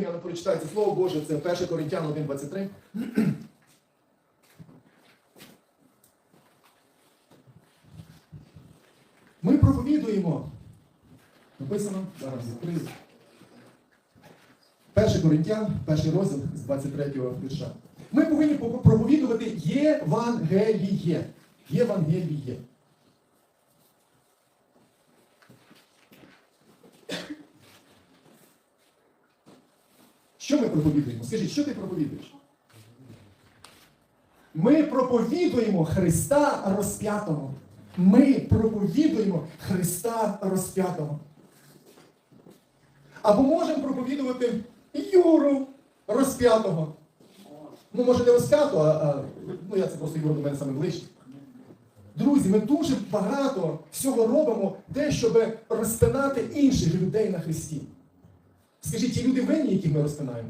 Я не прочитаю це слово Боже, це 1 Коринтян 1.23. Ми проповідуємо. Написано, зараз відкрию. 1 Коринтян, перший розділ з 23 го вірша. Ми повинні проповідувати Євангеліє. Євангеліє. Що ми проповідуємо? Скажіть, що ти проповідуєш? Ми проповідуємо Христа розп'ятого. Ми проповідуємо Христа розп'ятого. Або можемо проповідувати Юру розп'ятого. Ну, може, не розп'ятого, а, а ну я це просто Юра до мене саме ближче. Друзі, ми дуже багато всього робимо те, щоб розпинати інших людей на Христі. Скажіть, ті люди винні, яких ми розпинаємо?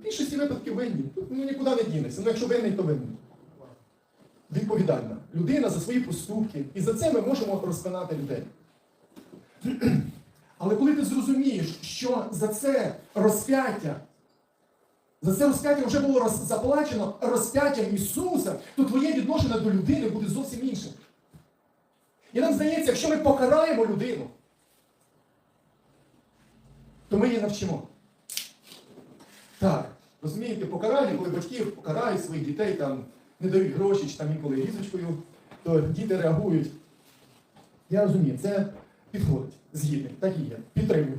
В більшості випадків винні. Тут ну, нікуди не дінешся. Ну, якщо винний, то винний. Відповідальна людина за свої поступки. І за це ми можемо розпинати людей. Але коли ти зрозумієш, що за це розп'яття, за це розп'яття вже було роз- заплачено розп'яттям Ісуса, то твоє відношення до людини буде зовсім іншим. І нам здається, якщо ми покараємо людину, то ми її навчимо. Так, розумієте, покарання, коли батьки покарають своїх дітей, там, не дають гроші чи там інколи різочкою, то діти реагують. Я розумію, це підходить, згідно, так і є, підтримую.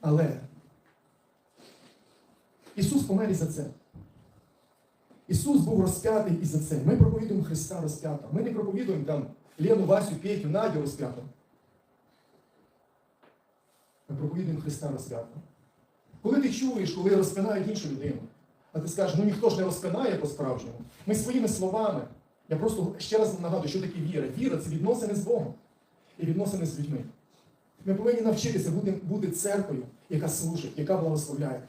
Але Ісус помер і за це. Ісус був розп'ятий і за це. Ми проповідуємо Христа розп'ятого. Ми не проповідуємо там Лену, Васю, Петю, Надю розп'ятого. Проповідуємо Христа розп'ятого. Коли ти чуєш, коли розпинають іншу людину, а ти скажеш, ну ніхто ж не розпинає по-справжньому. Ми своїми словами. Я просто ще раз нагадую, що таке віра. Віра це відносини з Богом і відносини з людьми. Ми повинні навчитися бути, бути церквою, яка служить, яка благословляє.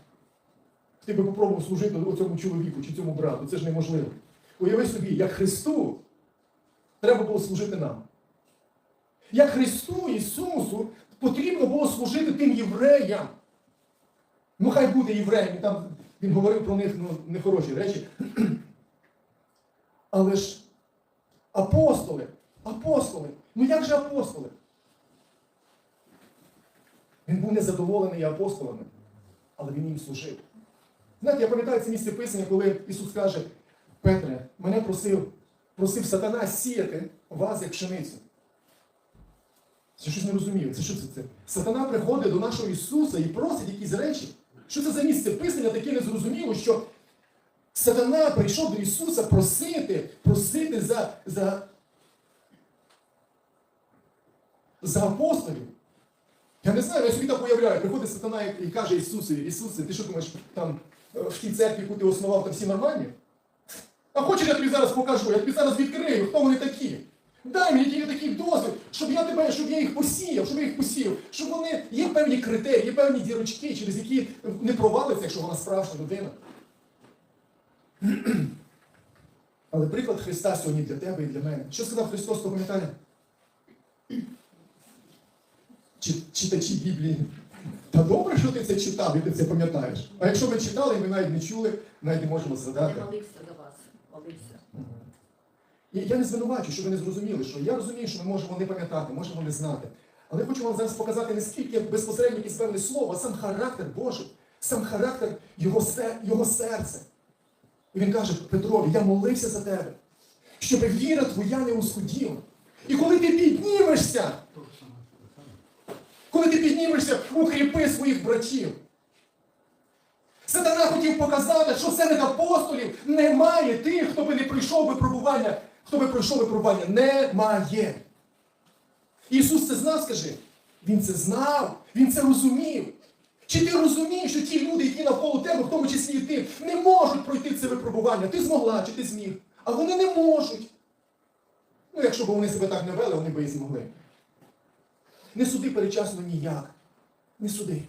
Ти би попробував служити цьому чоловіку чи цьому брату, це ж неможливо. Уяви собі, як Христу треба було служити нам. Як Христу Ісусу потрібно було служити тим євреям. Ну, хай буде євреєм, там він говорив про них ну, нехороші речі. Але ж апостоли, апостоли, ну як же апостоли? Він був незадоволений апостолами, але він їм служив. Знаєте, я пам'ятаю це місце писання, коли Ісус каже, Петре, мене просив, просив сатана сіяти вас як пшеницю. Це щось не розумію. Це що це? це? Сатана приходить до нашого Ісуса і просить якісь речі. Що це за місце писання таке незрозуміло, що сатана прийшов до Ісуса просити, просити за, за, за апостолів. Я не знаю, я собі так уявляю, приходить сатана і каже Ісусові, Ісусе, ти що думаєш, там е, в тій церкві, яку ти основав, там всі нормальні? А хочеш, я тобі зараз покажу, я тобі зараз відкрию, хто вони такі. Дай мені тільки такий досвід, щоб я тебе, щоб я їх посіяв, щоб я їх посіяв, щоб вони є певні критерії, є певні дірочки, через які не провалиться, якщо вона справжня людина. Але приклад Христа сьогодні для тебе і для мене. Що сказав Христос, то пам'ятає? Читачі Біблії. Та добре, що ти це читав і ти це пам'ятаєш. А якщо ви читали, і ми навіть не чули, навіть не можемо згадати. Я молився до вас. Молився. Я, я не звинувачую, що ви не зрозуміли, що я розумію, що ми можемо не пам'ятати, можемо не знати. Але хочу вам зараз показати не скільки безпосередньо якесь певне слово, а сам характер Божий, сам характер його, його серця. І він каже Петрові, я молився за тебе, щоб віра твоя не ускуділа. І коли ти піднімешся, коли ти піднімешся, укріпи своїх братів. Сатана хотів показати, що серед апостолів немає тих, хто би не пройшов випробування, хто би пройшов випробування. Немає. Ісус це знав, скажи. Він це знав, Він це розумів. Чи ти розумієш, що ті люди, які навколо тебе, в тому числі і ти, не можуть пройти це випробування? Ти змогла чи ти зміг? А вони не можуть. Ну, якщо б вони себе так не вели, вони б і змогли. Не суди перечасно ніяк. Не суди.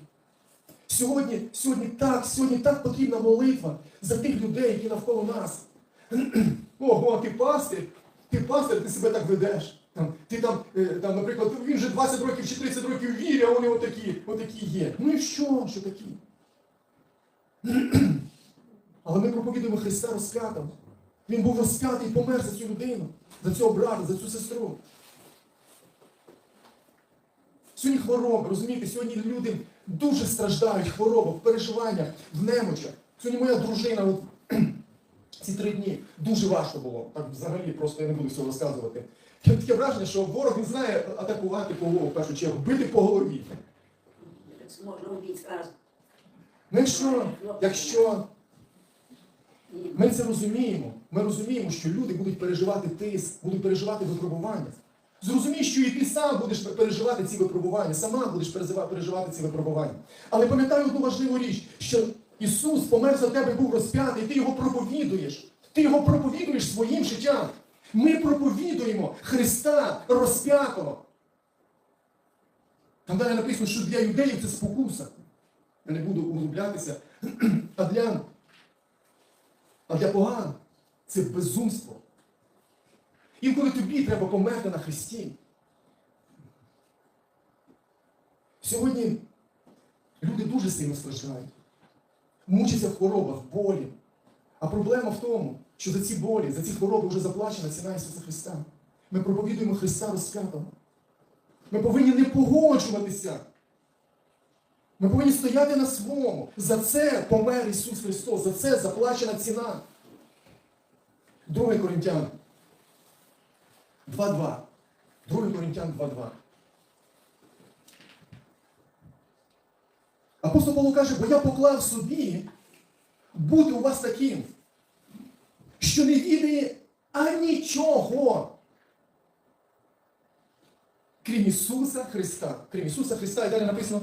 Сьогодні, сьогодні так, сьогодні так потрібна молитва за тих людей, які навколо нас. Ого, ти пастир, ти пастир, ти себе так ведеш. Там, ти там, е, там, наприклад, він вже 20 років чи 30 років вірить, а вони отакі, отакі є. Ну і що, що такі? Але ми проповідуємо Христа розп'ятого. Він був розп'ятий і помер за цю людину, за цього брата, за цю сестру. Сьогодні хвороби, розумієте, сьогодні люди дуже страждають в хворобах, в переживаннях, в немочах. Сьогодні моя дружина, от, ці три дні дуже важко було. Так взагалі просто я не буду всього розказувати. Таке враження, що ворог він знає атакувати голову в першу чергу, бити по голові. Ну якщо, якщо ми це розуміємо, ми розуміємо, що люди будуть переживати тиск, будуть переживати випробування. Зрозумій, що і ти сам будеш переживати ці випробування, сама будеш переживати ці випробування. Але пам'ятай одну важливу річ, що Ісус помер за тебе, був розп'ятий, ти його проповідуєш. Ти його проповідуєш своїм життям. Ми проповідуємо Христа розп'ятого. Там далі написано, що для юдеїв це спокуса. Я не буду углублятися. А для, а для поган це безумство. Інколи тобі треба померти на Христі. Сьогодні люди дуже сильно страждають, мучаться в хворобах, в болі. А проблема в тому, що за ці болі, за ці хвороби вже заплачена ціна Ісуса Христа. Ми проповідуємо Христа розп'ятого. Ми повинні не погоджуватися. Ми повинні стояти на своєму. За це помер Ісус Христос, за це заплачена ціна. 2 Коринтян 2.2. 2 Коринтян 2.2. Апостол Павло каже, бо я поклав собі бути у вас таким, що не відає анічого. Крім Ісуса Христа. Крім Ісуса Христа, і далі написано.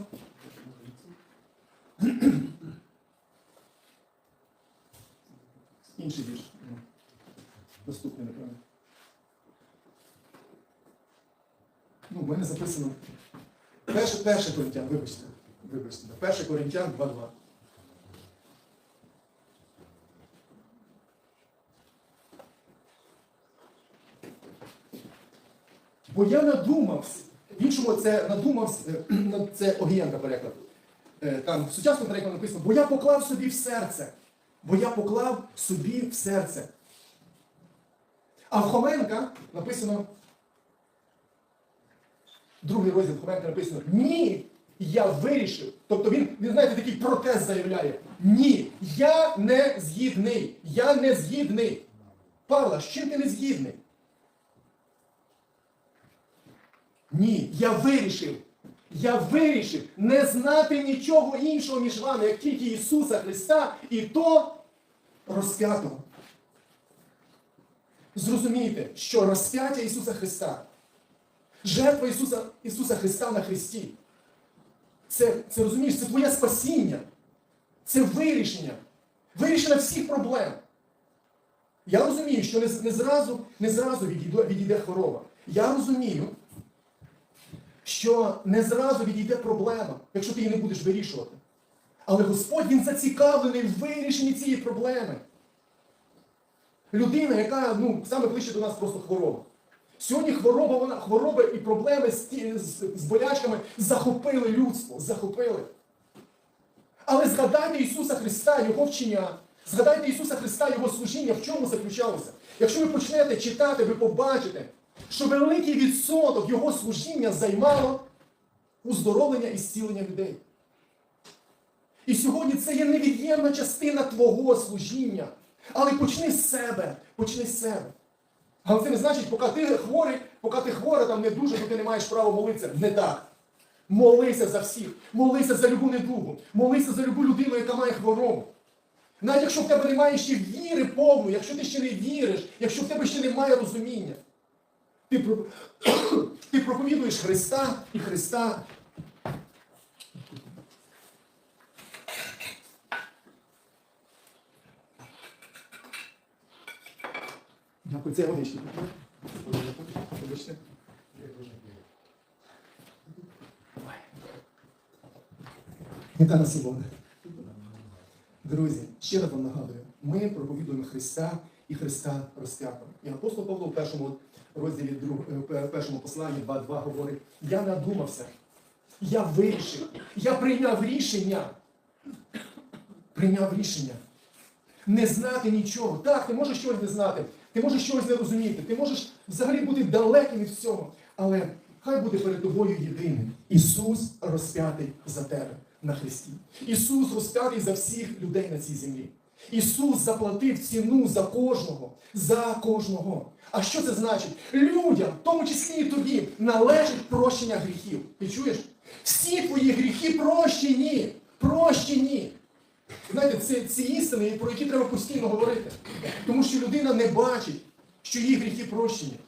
Інший вірш. Наступний, напевно. Ну, в мене записано. Перше, перше Коринтян, вибачте. Вибачте. Перше Коринтян 2.2. Бо я надумався, в іншому це надумався, е, це Огієнка переклад. Е, Там в сучасному перекладі написано, бо я поклав собі в серце. Бо я поклав собі в серце. А в Хоменка написано, другий розділ Хоменка написано, ні, я вирішив. Тобто він, він знаєте, такий протест заявляє. Ні, я не згідний. Я не згідний. Павла, з чим ти не згідний? Ні, я вирішив. Я вирішив не знати нічого іншого між вами, як тільки Ісуса Христа і то розп'ятого. Зрозумійте, що розп'яття Ісуса Христа, жертва Ісуса, Ісуса Христа на Христі, це, це розумієш, це твоє спасіння, це вирішення, вирішення всіх проблем. Я розумію, що не, не зразу, не зразу відійде, відійде хвороба. Я розумію, що не зразу відійде проблема, якщо ти її не будеш вирішувати. Але Господь Він зацікавлений в вирішенні цієї проблеми. Людина, яка ну, саме ближче до нас просто хвороба. Сьогодні хвороба, вона, хвороба і проблеми з, з, з болячками захопили людство, захопили. Але згадайте Ісуса Христа, Його вчення. Згадайте Ісуса Христа, Його служіння, в чому заключалося. Якщо ви почнете читати, ви побачите, що великий відсоток Його служіння займало уздоровлення і зцілення людей. І сьогодні це є невід'ємна частина твого служіння. Але почни з себе, почни з себе. Але це не значить, поки ти хворий, поки ти хворий, там не дуже, то ти не маєш права молитися. Не так. Молися за всіх, молися за любу недугу, молися за любу людину, яка має хворобу. Навіть якщо в тебе немає ще віри повної, якщо ти ще не віриш, якщо в тебе ще немає розуміння, ти, проповідуєш Христа і Христа. Дякую, це. Вибачте. Яка насолода. Друзі, ще раз вам нагадую, ми проповідуємо Христа і Христа розп'ятого. І апостол Павло в першому розділі е, першому посланні 2.2 говорить, я надумався, я вирішив, я прийняв рішення. Прийняв рішення. Не знати нічого. Так, ти можеш щось не знати, ти можеш щось не розуміти, ти можеш взагалі бути далеким від всього. Але хай буде перед тобою єдиним. Ісус розп'ятий за тебе на Христі. Ісус розп'ятий за всіх людей на цій землі. Ісус заплатив ціну за кожного, за кожного. А що це значить? Людям, в тому числі і тобі, належить прощення гріхів. Ти чуєш? Всі твої гріхи прощені. Прощені. Знаєте, це, це істини, про які треба постійно говорити. Тому що людина не бачить, що її гріхи прощені.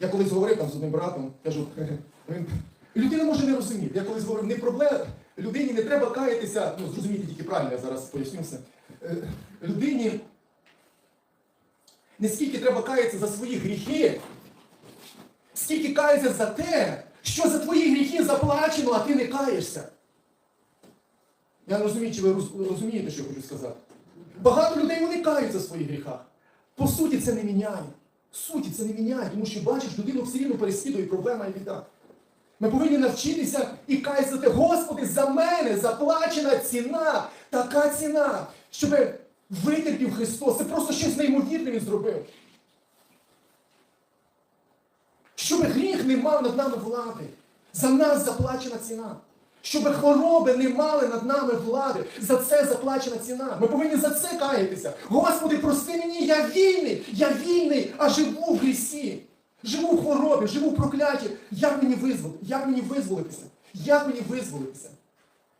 Я колись говорив там з одним братом, кажу, людина може не розуміти. Я колись говорив, не проблема, людині не треба каятися, ну зрозумійте тільки правильно, я зараз поясню все. Е, Людині не скільки треба каятися за свої гріхи, скільки кається за те, що за твої гріхи заплачено, а ти не каєшся. Я не розумію, чи ви розумієте, що я хочу сказати. Багато людей вони каються в своїх гріхах. По суті, це не міняє. Суті, це не міняє, тому що бачиш, людину все рівно переслідує проблема і біда. Ми повинні навчитися і каяти, Господи, за мене заплачена ціна, така ціна, щоб витерпів Христос. Це просто щось неймовірне він зробив. Щоб гріх не мав над нами влади. За нас заплачена ціна. Щоб хвороби не мали над нами влади. За це заплачена ціна. Ми повинні за це каятися. Господи, прости мені, я вільний, я вільний, а живу в грісі. Живу в хворобі, живу в прокляті. Як мені визволити? Як мені визволитися? Як мені визволитися?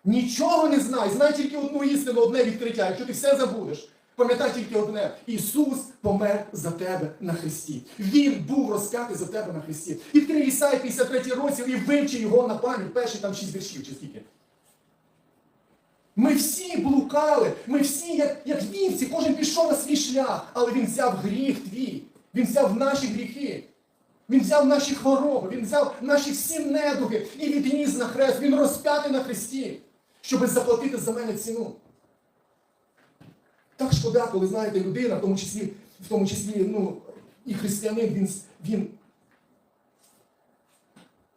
Нічого не знай, знай тільки одну істину, одне відкриття. Якщо ти все забудеш, пам'ятай тільки одне. Ісус помер за тебе на Христі. Він був розп'ятий за тебе на Христі. Відкрий Ісай 53 розділ і вивчи його на пам'ять. Перші там шість віршів чи скільки. Ми всі блукали, ми всі, як, як вівці, кожен пішов на свій шлях, але він взяв гріх твій, він взяв наші гріхи. Він взяв наші хвороби, він взяв наші всі недуги і відніс на хрест. Він розп'ятий на хресті, щоб заплатити за мене ціну. Так шкода, коли знаєте, людина, в тому числі, в тому числі ну, і християнин, він, він,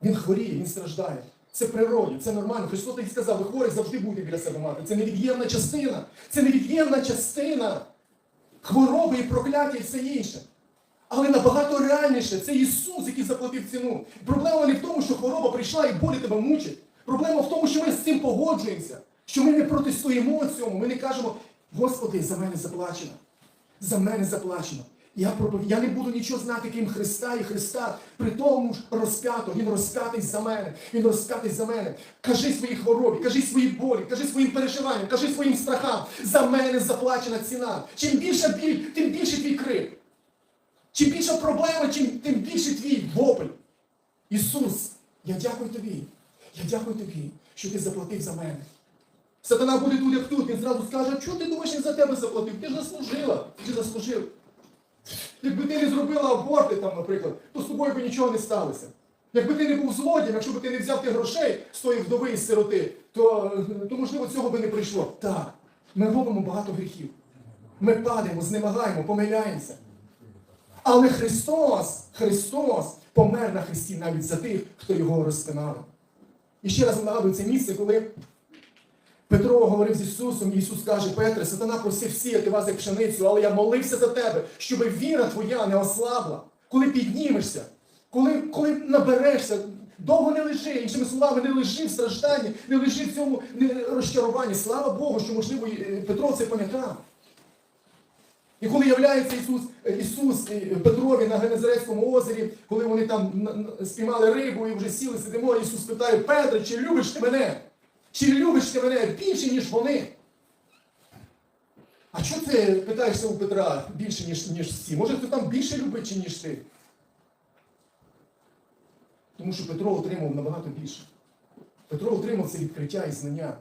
він хворіє, він страждає. Це природні, це нормально. Христос так і сказав, ви хворих завжди будете біля себе мати. Це невід'ємна частина. Це невід'ємна частина хвороби і прокляття і все інше. Але набагато реальніше це Ісус, який заплатив ціну. Проблема не в тому, що хвороба прийшла і болі тебе мучить. Проблема в тому, що ми з цим погоджуємося, що ми не протистоїмо цьому. Ми не кажемо, Господи, за мене заплачено. За мене заплачено. Я, пропов... я не буду нічого знати, крім Христа і Христа. При тому ж розп'ято. Він розп'ятий за мене. Він розп'ятий за мене. Кажи своїй хворобі, кажи своїй болі, кажи своїм переживанням, кажи своїм страхам. За мене заплачена ціна. Чим більша біль, тим більше твій крик. Чим більша проблема, тим більше твій вопль. Ісус, я дякую тобі. Я дякую тобі, що ти заплатив за мене. Сатана буде тут, як тут, він зразу скаже, чого ти думаєш, він за тебе заплатив? Ти ж заслужила, ти заслужив. Якби ти не зробила аборти, там, наприклад, то з тобою би нічого не сталося. Якби ти не був злодієм, якщо б ти не взяв тих грошей з тої вдови і сироти, то, то можливо цього би не прийшло. Так, ми робимо багато гріхів. Ми падаємо, знемагаємо, помиляємося. Але Христос, Христос помер на Христі навіть за тих, хто його розпинав. І ще раз нагадую це місце, коли Петро говорив з Ісусом, і Ісус каже, Петре, сатана просив сіяти вас як пшеницю, але я молився за тебе, щоб віра твоя не ослабла. Коли піднімешся, коли, коли наберешся, довго не лежи, іншими словами, не лежи в стражданні, не лежи в цьому розчаруванні. Слава Богу, що, можливо, е, Петро це пам'ятав. І коли являється Ісус, Ісус е, Петрові на Генезарецькому озері, коли вони там спіймали рибу і вже сіли, сидимо, Ісус питає, Петре, чи любиш ти мене? Чи любиш ти мене більше, ніж вони? А чого ти питаєшся у Петра більше, ніж, ніж всі? Може, хто там більше любить, ніж ти? Тому що Петро отримав набагато більше. Петро отримав це відкриття і знання.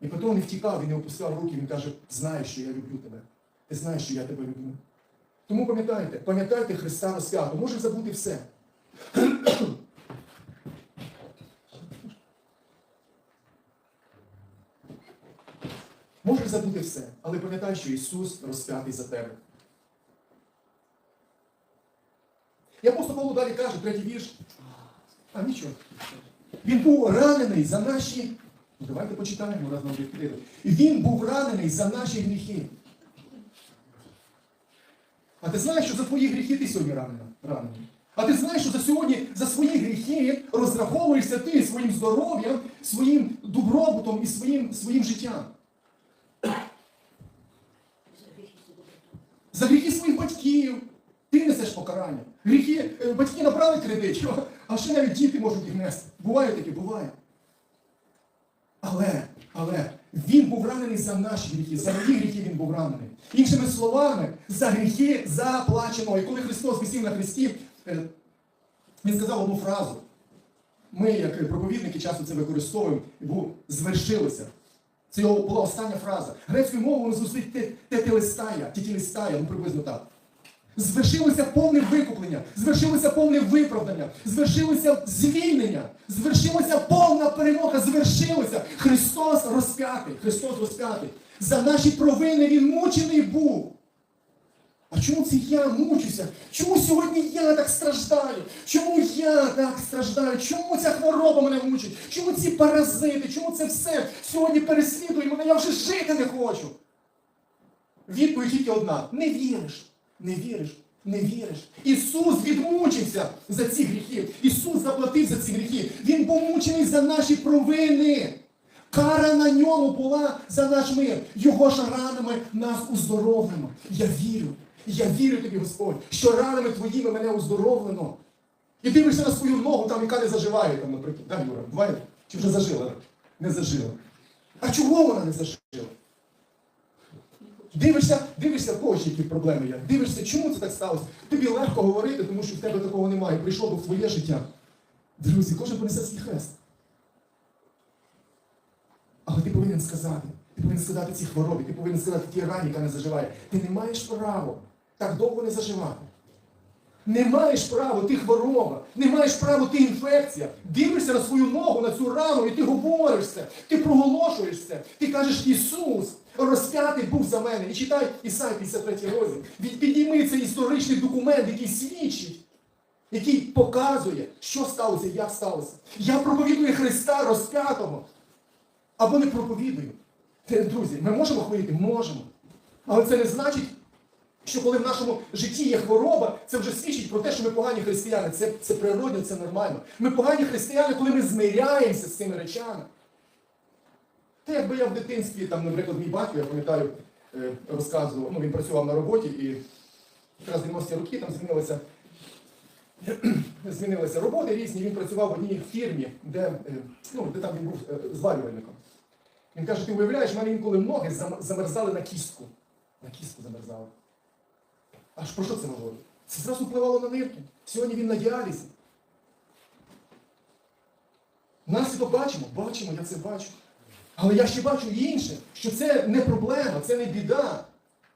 І Петро не втікав, він не опускав руки, він каже, знаєш, що я люблю тебе. Ти знаєш, що я тебе люблю. Тому пам'ятайте, пам'ятайте Христа розп'ятого. Може забути все. Можеш забути все, але пам'ятай, що Ісус розп'ятий за тебе. І апостол Павло далі каже, третій вірш. А нічого. Він був ранений за наші. Ну, давайте почитаємо раз на. Він був ранений за наші гріхи. А ти знаєш, що за твої гріхи ти сьогодні ранена- ранений? А ти знаєш, що за сьогодні за свої гріхи розраховуєшся ти своїм здоров'ям, своїм добробутом і своїм, своїм життям. За гріхи своїх батьків. Ти несеш покарання. Гріхи, е, батьки набрали кредит, а ще навіть діти можуть їх нести. Буває таке, буває. Але, але він був ранений за наші гріхи, за мої гріхи він був ранений. Іншими словами, за гріхи заплачено. І коли Христос висів на Христі, е, він сказав одну фразу. Ми, як проповідники, часто це використовуємо, був звершилося. Це його була остання фраза. Грецькою мовою звучить те- тетелестая, тітілестая, ну приблизно так. Звершилося повне викуплення, звершилося повне виправдання, звершилося звільнення, звершилася повна перемога, звершилося. Христос розп'ятий, Христос розп'ятий. За наші провини Він мучений був. А чому це я мучуся? Чому сьогодні я так страждаю? Чому я так страждаю? Чому ця хвороба мене мучить? Чому ці паразити? Чому це все сьогодні переслідує мене? Я вже жити не хочу. Відповідь тільки одна: не віриш, не віриш, не віриш. Ісус відмучився за ці гріхи. Ісус заплатив за ці гріхи. Він був мучений за наші провини. Кара на ньому була за наш мир. Його ж ранами нас уздоровлено. Я вірю. Я вірю тобі, Господь, що ранами твоїми мене уздоровлено. І дивишся на свою ногу, там, яка не заживає, там, наприклад. Да, Юра, буває? Чи вже зажила? Не зажила. А чого вона не зажила? Дивишся, дивишся, в які проблеми є. Дивишся, чому це так сталося? Тобі легко говорити, тому що в тебе такого немає. Прийшло би в твоє життя. Друзі, кожен понесе свій хрест. Але ти повинен сказати, ти повинен сказати ці хвороби, ти повинен сказати ті рані, яка не заживає. Ти не маєш права так довго не заживати. Не маєш права, ти хвороба, не маєш права, ти інфекція. Дивишся на свою ногу, на цю рану, і ти говориш це, ти проголошуєш це. Ти кажеш, Ісус, розп'ятий був за мене. І читай Ісай 53 розділ. Підійми цей історичний документ, який свідчить, який показує, що сталося, як сталося. Я проповідую Христа розп'ятого. Або не проповідую. Друзі, ми можемо хворіти? Можемо. Але це не значить, що коли в нашому житті є хвороба, це вже свідчить про те, що ми погані християни. Це, це природно, це нормально. Ми погані християни, коли ми змиряємося з цими речами. Та якби я в дитинстві, там, наприклад, мій батько, я пам'ятаю, е, розказував, ну він працював на роботі і якраз 90-ті роки там змінилися, змінилися роботи різні. Він працював в одній фірмі, де, е, ну, де там він був е, зварювальником. Він каже, ти уявляєш, в мене інколи ноги замерзали на кістку. На кістку замерзали. Аж про що це говорить? Це зразу впливало на нирки. Сьогодні він на діалізі. Наслідок бачимо, бачимо, я це бачу. Але я ще бачу інше, що це не проблема, це не біда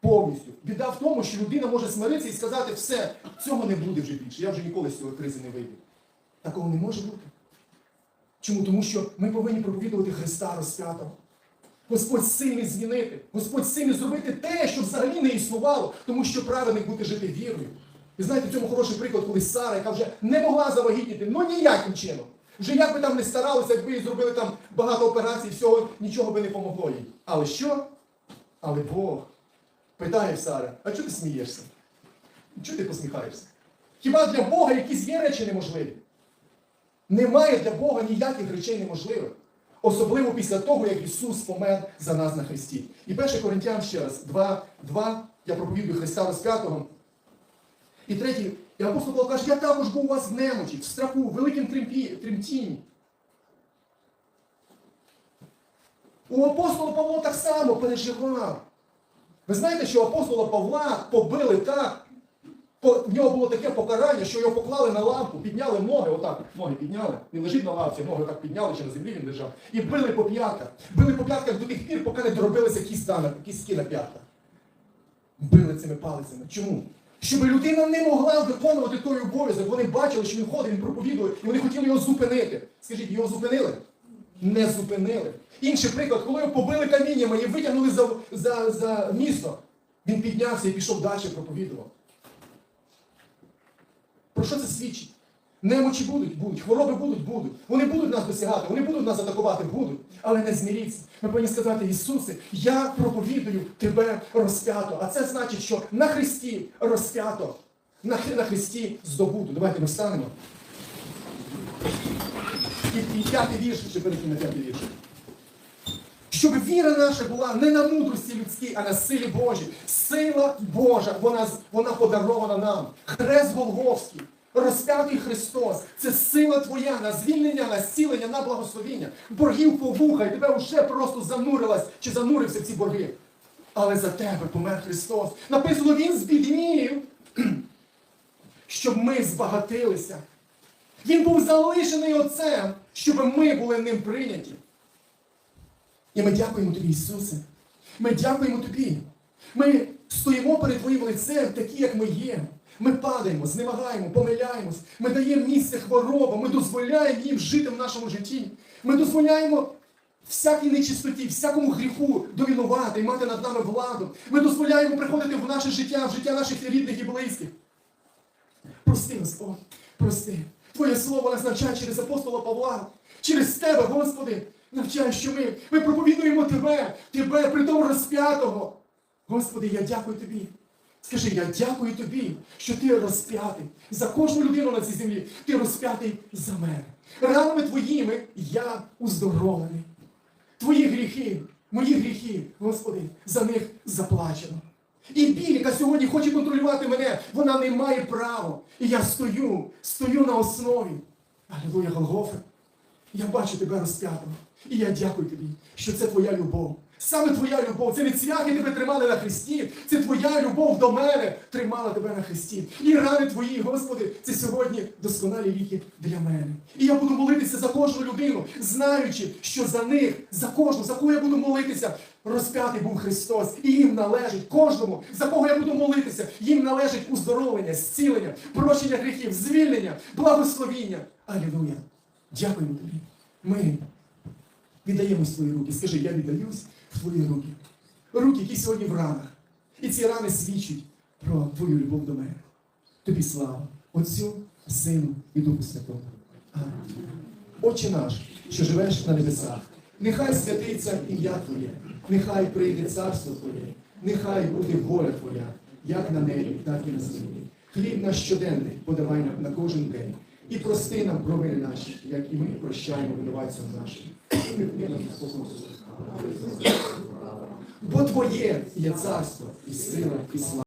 повністю. Біда в тому, що людина може смиритися і сказати, все, цього не буде вже більше, я вже ніколи з цієї кризи не вийду. Такого не може бути. Чому? Тому що ми повинні проповідувати Христа розп'ятого. Господь сильний змінити, Господь сильний зробити взагалі не існувало, тому що праведник буде жити вірою. І знаєте, в цьому хороший приклад, коли Сара, яка вже не могла завагітніти, ну ніяким чином. Вже як би там не старалися, якби їй зробили там багато операцій, всього, нічого би не помогло їй. Але що? Але Бог питає в Сари, а чого ти смієшся? Чого ти посміхаєшся? Хіба для Бога якісь є речі неможливі? Немає для Бога ніяких речей неможливих. Особливо після того, як Ісус помер за нас на Христі. І 1 Коринтян ще раз, 2, 2, я проповідую Христа розп'ятого. І третій, і апостол Павло каже, я також був у вас в немочі, в страху, в великим тремтінні. У апостола Павло так само переживав. Ви знаєте, що апостола Павла побили так, в нього було таке покарання, що його поклали на лавку, підняли ноги, отак, ноги підняли, він лежить на лавці, ноги так підняли, чи на землі він лежав, і били по п'ятках. Били по п'ятках до тих пір, поки не доробилися кістки на п'ятках. Били цими палицями. Чому? Щоб людина не могла виконувати той обов'язок. Вони бачили, що він ходить, він проповідує, і вони хотіли його зупинити. Скажіть, його зупинили? Не зупинили. Інший приклад, коли його побили каміннями і витягнули за, за, за місто, він піднявся і пішов далі проповідував. Про що це свідчить? Немочі будуть, будуть, хвороби будуть, будуть. Вони будуть нас досягати, вони будуть нас атакувати, будуть. Але не зміріться. Ми повинні сказати, Ісусе, я проповідую тебе розп'ято. А це значить, що на Христі розп'ято. На, Христі здобуду. Давайте ми встанемо. І, п'ятий вірш, ще перейти на п'ятий вірш. Щоб віра наша була не на мудрості людській, а на силі Божій. Сила Божа, вона, вона подарована нам. Хрест Голговський, розп'ятий Христос. Це сила Твоя на звільнення, на зцілення, на благословіння. Боргів повухай, тебе вже просто занурилась чи занурився в ці борги. Але за тебе помер Христос. Написано, Він збіднів, щоб ми збагатилися. Він був залишений Отцем, щоб ми були ним прийняті. І ми дякуємо тобі, Ісусе. Ми дякуємо тобі. Ми стоїмо перед Твоїм лицем, такі, як ми є. Ми падаємо, знемагаємо, помиляємось. Ми даємо місце хворобам, ми дозволяємо їм жити в нашому житті. Ми дозволяємо всякій нечистоті, всякому гріху домінувати і мати над нами владу. Ми дозволяємо приходити в наше життя, в життя наших рідних і близьких. Прости, Господь, прости. Твоє слово нас через апостола Павла, через Тебе, Господи, навчає, що ми, ми проповідуємо Тебе, Тебе, притом розп'ятого. Господи, я дякую Тобі. Скажи, я дякую Тобі, що Ти розп'ятий за кожну людину на цій землі. Ти розп'ятий за мене. Ранами Твоїми я уздоровлений. Твої гріхи, мої гріхи, Господи, за них заплачено. І біль, яка сьогодні хоче контролювати мене, вона не має права. І я стою, стою на основі. Алілуя, Голгофе. Я бачу тебе розп'ятого. І я дякую тобі, що це твоя любов. Саме твоя любов. Це не цвяхи тебе тримали на Христі. Це твоя любов до мене тримала тебе на Христі. І рани твої, Господи, це сьогодні досконалі ліки для мене. І я буду молитися за кожну людину, знаючи, що за них, за кожну, за кого я буду молитися, розп'ятий був Христос. І їм належить кожному, за кого я буду молитися, їм належить уздоровлення, зцілення, прощення гріхів, звільнення, благословіння. Алілуя. Дякуємо тобі. Ми віддаємось в твої руки. Скажи, я віддаюсь в твої руки. Руки, які сьогодні в ранах. І ці рани свідчать про твою любов до мене. Тобі слава Отцю, Сину і Духу Святому. Отче наш, що живеш на небесах, нехай святиться ім'я Твоє, нехай прийде царство Твоє, нехай буде воля Твоя, як на небі, так і на землі. Хліб наш щоденний подавай нам на кожен день. І прости нам провини наші, як і ми прощаємо винуватцям нашим. Бо Твоє є царство, і сила, і слава.